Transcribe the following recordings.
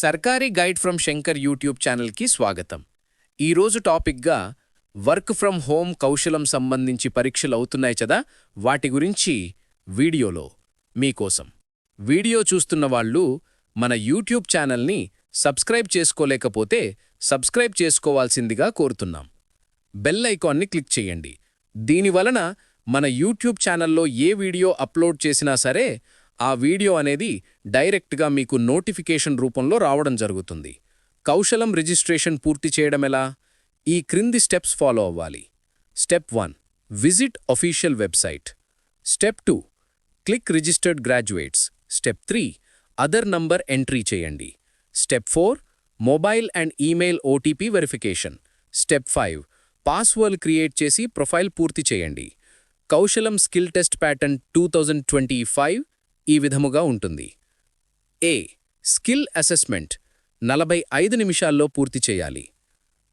సర్కారీ guide from Shankar YouTube ఛానల్కి స్వాగతం. ఈరోజు టాపిక్గా వర్క్ ఫ్రమ్ హోమ్ కౌశలం సంబంధించి పరీక్షలు అవుతున్నాయి కదా వాటి గురించి వీడియోలో మీకోసం. వీడియో చూస్తున్న వాళ్ళు మన యూట్యూబ్ ఛానల్ని సబ్స్క్రైబ్ చేసుకోలేకపోతే సబ్స్క్రైబ్ చేసుకోవాల్సిందిగా కోరుతున్నాం. బెల్ ఐకాన్ని క్లిక్ చేయండి. దీనివలన మన యూట్యూబ్ ఛానల్లో ఏ వీడియో అప్లోడ్ చేసినా సరే ఆ వీడియో అనేది డైరెక్ట్గా మీకు నోటిఫికేషన్ రూపంలో రావడం జరుగుతుంది. కౌశలం రిజిస్ట్రేషన్ పూర్తి చేయడం ఎలా? ఈ క్రింది స్టెప్స్ ఫాలో అవ్వాలి. Step one visit official website. Step two click registered graduates. Step three other number entry చేయండి. Step four mobile and email OTP verification. Step five password create చేసి ప్రొఫైల్ పూర్తి చేయండి. Kaushalam skill test pattern two thousand twenty five ఈ విధముగా ఉంటుంది. ఏ. Skill assessment నలభై ఐదు నిమిషాల్లో పూర్తి చేయాలి.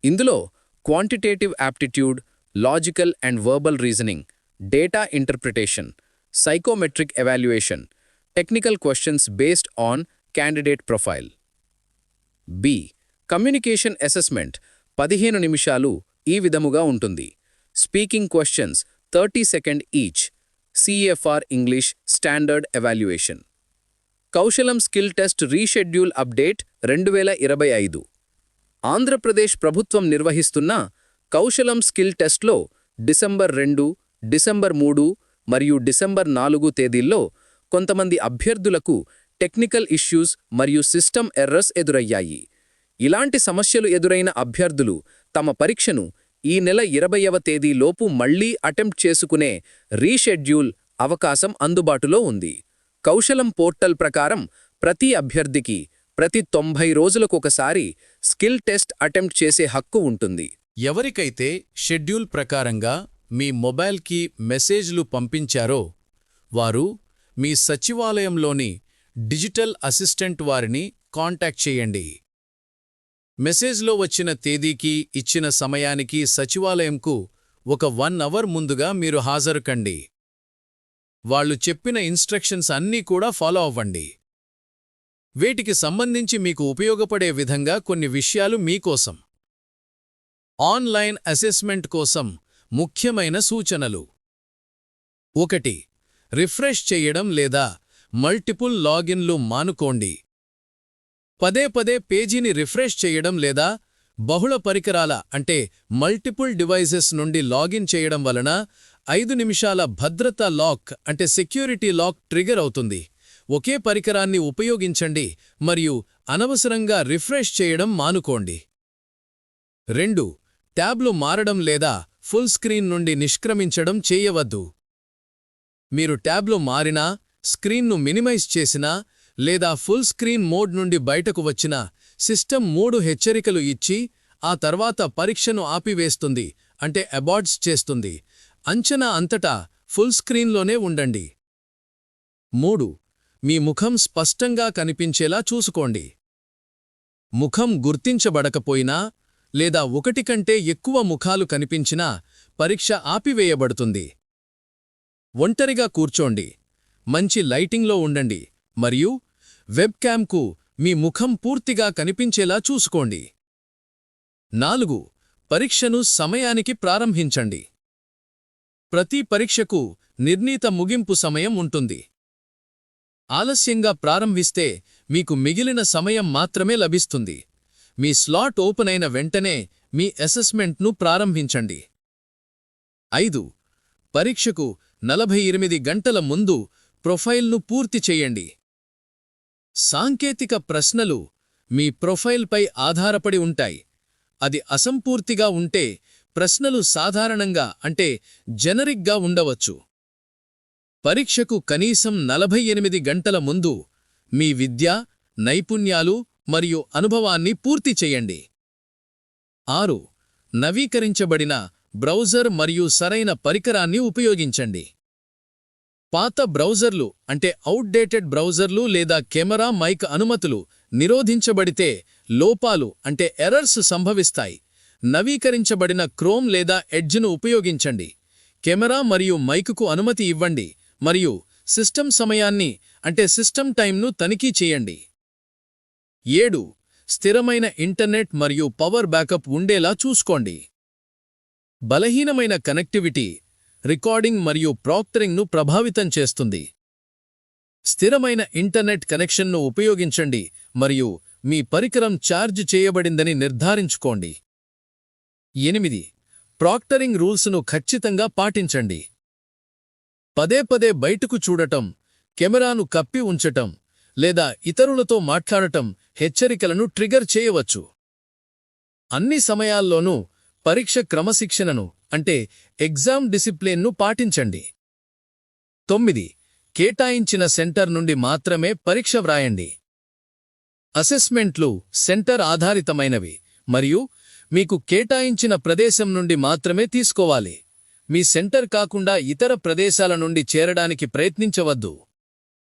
ఇందులో quantitative aptitude logical and verbal reasoning data interpretation psychometric evaluation technical questions based on candidate profile. B. Communication assessment పదిహేను నిమిషాలు ఈ విధముగా ఉంటుంది. Speaking questions thirty second each CFR English standard evaluation Kaushalam skill test reschedule update రెండు వేల ఇరవై ఐదు. ఆంధ్రప్రదేశ్ ప్రభుత్వం నిర్వహిస్తున్న కౌశలం స్కిల్ టెస్ట్లో డిసెంబర్ రెండు డిసెంబర్ మూడు మరియు డిసెంబర్ నాలుగు తేదీల్లో కొంతమంది అభ్యర్థులకు టెక్నికల్ ఇష్యూస్ మరియు సిస్టమ్ ఎర్రర్స్ ఎదురయ్యాయి. ఇలాంటి సమస్యలు ఎదురైన అభ్యర్థులు తమ పరీక్షను ఈ నెల ఇరవైవ తేదీలోపు మళ్ళీ అటెంప్ట్ చేసుకునే రీషెడ్యూల్ అవకాశం అందుబాటులో ఉంది. కౌశలం పోర్టల్ ప్రకారం ప్రతి అభ్యర్థికి ప్రతి తొంభై రోజులకొకసారి స్కిల్ టెస్ట్ అటెంప్ట్ చేసే హక్కు ఉంటుంది. ఎవరికైతే షెడ్యూల్ ప్రకారంగా మీ మొబైల్కి మెసేజ్లు పంపించారో వారు మీ సచివాలయంలోని డిజిటల్ అసిస్టెంట్ వారిని కాంటాక్ట్ చేయండి. మెసేజ్లో వచ్చిన తేదీకి ఇచ్చిన సమయానికి సచివాలయంకు ఒక వన్ అవర్ ముందుగా మీరు హాజరు కండి వాళ్ళు చెప్పిన ఇన్స్ట్రక్షన్స్ అన్నీ కూడా ఫాలో అవ్వండి. వీటికి సంబంధించి మీకు ఉపయోగపడే విధంగా కొన్ని విషయాలు మీకోసం. ఆన్లైన్ అసెస్మెంట్ కోసం ముఖ్యమైన సూచనలు. ఒకటి రిఫ్రెష్ చేయడం లేదా మల్టిపుల్ లాగిన్లు మానుకోండి. పదే పదే పేజీని రిఫ్రెష్ చేయడం లేదా బహుళ పరికరాల అంటే మల్టిపుల్ డివైజెస్ నుండి లాగిన్ చేయడం వలన ఐదు నిమిషాల భద్రతా లాక్ అంటే సెక్యూరిటీ లాక్ ట్రిగర్ అవుతుంది. ఒకే పరికరాన్ని ఉపయోగించండి మరియు అనవసరంగా రిఫ్రెష్ చేయడం మానుకోండి. రెండు ట్యాబ్లు మారడం లేదా ఫుల్ స్క్రీన్ నుండి నిష్క్రమించడం చేయవద్దు. మీరు ట్యాబ్లు మారినా స్క్రీన్ను మినిమైజ్ చేసినా లేదా ఫుల్ స్క్రీన్ మోడ్ నుండి బయటకు వచ్చిన సిస్టమ్ మూడు హెచ్చరికలు ఇచ్చి ఆ తర్వాత పరీక్షను ఆపివేస్తుంది అంటే అబార్డ్స్ చేస్తుంది. అంచనా అంతటా ఫుల్ స్క్రీన్లోనే ఉండండి. మూడు. మీ ముఖం స్పష్టంగా కనిపించేలా చూసుకోండి. ముఖం గుర్తించబడకపోయినా లేదా ఒకటి కంటే ఎక్కువ ముఖాలు కనిపించినా పరీక్ష ఆపివేయబడుతుంది. ఒంటరిగా కూర్చోండి. మంచి లైటింగ్లో ఉండండి. మరియు వెబ్క్యామ్కు మీ ముఖం పూర్తిగా కనిపించేలా చూసుకోండి. నాలుగు పరీక్షను సమయానికి ప్రారంభించండి. ప్రతి పరీక్షకు నిర్ణీత ముగింపు సమయం ఉంటుంది. ఆలస్యంగా ప్రారంభిస్తే మీకు మిగిలిన సమయం మాత్రమే లభిస్తుంది. మీ స్లాట్ ఓపెన్ అయిన వెంటనే మీ అసెస్మెంట్ను ప్రారంభించండి. ఐదు పరీక్షకు నలభై ఎనిమిది గంటల ముందు ప్రొఫైల్ను పూర్తి చేయండి. సాంకేతిక ప్రశ్నలు మీ ప్రొఫైల్పై ఆధారపడి ఉంటాయి. అది అసంపూర్తిగా ఉంటే ప్రశ్నలు సాధారణంగా అంటే జనరిక్గా ఉండవచ్చు. పరీక్షకు కనీసం నలభై ఎనిమిది గంటల ముందు మీ విద్య నైపుణ్యాలు మరియు అనుభవాన్ని పూర్తి చేయండి. ఆరు. నవీకరించబడిన బ్రౌజర్ మరియు సరైన పరికరాన్ని ఉపయోగించండి. పాత బ్రౌజర్లు అంటే అవుట్డేటెడ్ బ్రౌజర్లు లేదా కెమెరా మైక్ అనుమతులు నిరోధించబడితే లోపాలు అంటే ఎర్రర్స్ సంభవిస్తాయి. నవీకరించబడిన క్రోమ్ లేదా ఎడ్జ్ను ఉపయోగించండి. కెమెరా మరియు మైకుకు అనుమతి ఇవ్వండి మరియు సిస్టమ్ సమయాన్ని అంటే సిస్టమ్ టైంను తనిఖీ చేయండి. ఏడు. స్థిరమైన ఇంటర్నెట్ మరియు పవర్ బ్యాకప్ ఉండేలా చూసుకోండి. బలహీనమైన కనెక్టివిటీ రికార్డింగ్ మరియు ప్రాక్టరింగ్ను ప్రభావితం చేస్తుంది. స్థిరమైన ఇంటర్నెట్ కనెక్షన్ను ఉపయోగించండి మరియు మీ పరికరం ఛార్జ్ చేయబడిందని నిర్ధారించుకోండి. ఎనిమిది. ప్రాక్టరింగ్ రూల్స్ను ఖచ్చితంగా పాటించండి. పదే పదే బయటకు చూడటం కెమెరాను కప్పి ఉంచటం లేదా ఇతరులతో మాట్లాడటం హెచ్చరికలను ట్రిగర్ చేయవచ్చు. అన్ని సమయాల్లోనూ పరీక్ష క్రమశిక్షణను అంటే ఎగ్జామ్ డిసిప్లిన్ను పాటించండి. తొమ్మిది కేటాయించిన సెంటర్ నుండి మాత్రమే పరీక్ష వ్రాయండి. అసెస్మెంట్లు సెంటర్ ఆధారితమైనవి మరియు మీకు కేటాయించిన ప్రదేశం నుండి మాత్రమే తీసుకోవాలి. మీ సెంటర్ కాకుండా ఇతర ప్రదేశాల నుండి చేరడానికి ప్రయత్నించవద్దు.